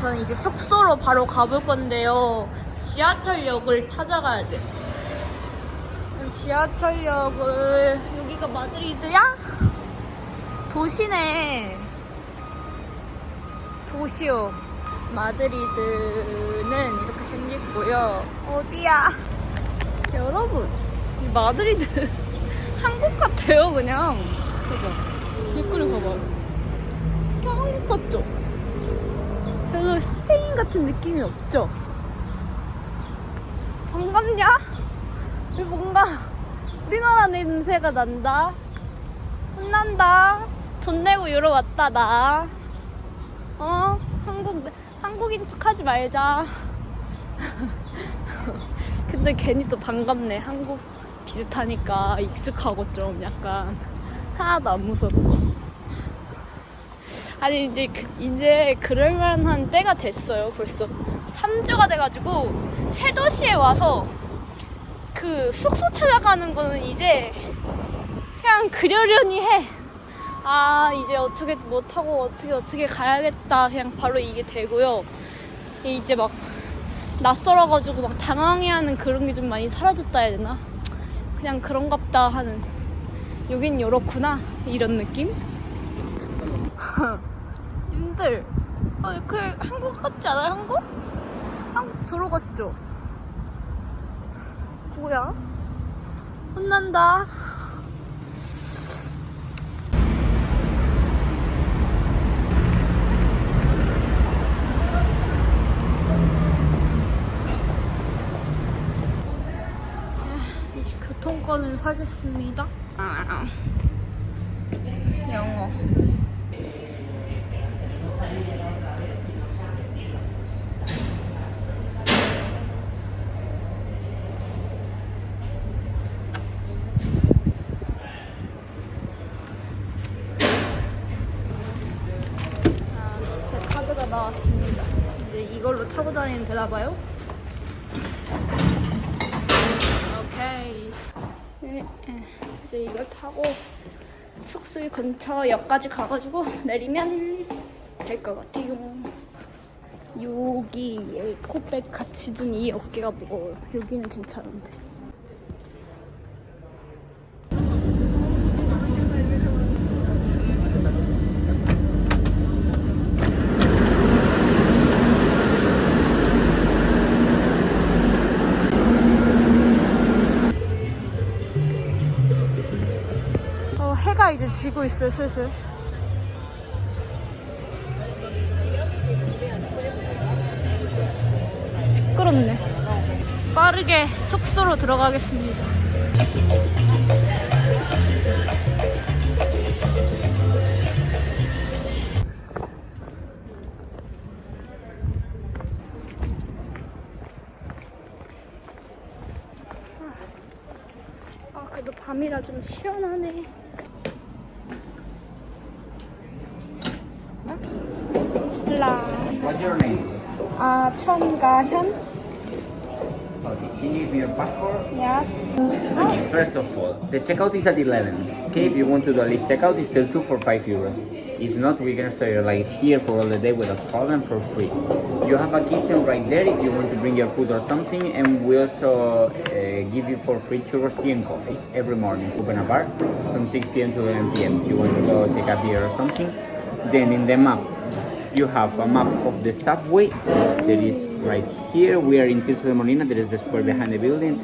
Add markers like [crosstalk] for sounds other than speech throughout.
저는 이제 숙소로 바로 가볼 건데요. 지하철역을 찾아가야 돼. 지하철역을 여기가 마드리드야? 도시네. 도시요. 마드리드는 이렇게 생겼고요. 어디야? 여러분, 이 마드리드 [laughs] 한국 같아요, 그냥. 봐봐. 입구를 봐봐. 한국 같죠? 별로 스페인 같은 느낌이 없죠? 반갑냐? 왜 뭔가 우리나라 냄새가 난다. 혼난다. 돈 내고 유로 왔다, 나. 어? 한국, 한국인 척 하지 말자. [laughs] 근데 괜히 또 반갑네. 한국 비슷하니까 익숙하고 좀 약간 하나도 안 무섭고. 아니 이제 그- 이제 그럴 만한 때가 됐어요. 벌써 3주가 돼가지고 새 도시에 와서 그 숙소 찾아가는 거는 이제 그냥 그려려니 해. 아 이제 어떻게 뭐 타고 어떻게 어떻게 가야겠다. 그냥 바로 이게 되고요. 이제 막 낯설어가지고 막 당황해하는 그런 게 좀 많이 사라졌다 해야 되나? 그냥 그런갑다 하는. 여긴 이렇구나 이런 느낌? [laughs] 님들, 어, 그 한국 같지 않아요? 한국? 한국 들어갔죠? 뭐야? 혼난다. 이제 교통권을 사겠습니다. 아, 영어. 자, 제 카드가 나왔습니다. 이제 이걸로 타고 다니면 되나 봐요? 오케이. 네, 네. 이제 이걸 타고 숙소 근처 역까지 가가지고 내리면 될 것 같아요. 여기 에코백 같이 든 이 어깨가 무거워요. 여기는 괜찮은데. 이제 지고 있어요, 슬슬. 시끄럽네. 빠르게 숙소로 들어가겠습니다. 아, 그래도 밤이라 좀 시원하네. Uh, What's your name? Uh, Chongahyun. Okay, can you give me your passport? Yes. Okay, first of all, the checkout is at 11. Okay, if you want to do a late checkout, it's still 2 for 5 euros. If not, we're gonna store your luggage here for all the day without problem for free. You have a kitchen right there if you want to bring your food or something, and we also uh, give you for free churros, tea, and coffee every morning. Open a bar from 6 p.m. to 11 p.m. If you want to go take a beer or something, then in the map you have a map of the subway that is right here. We are in Tirso de Molina, there is the square behind the building.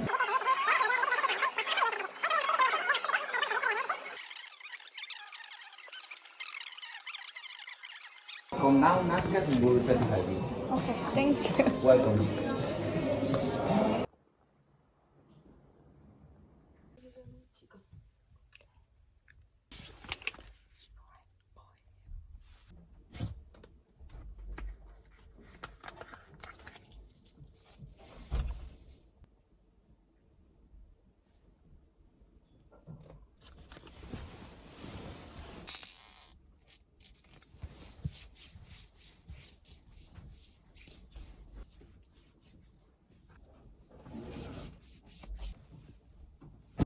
Come down, ask us, and we will try to help you. Okay, thank you. Welcome.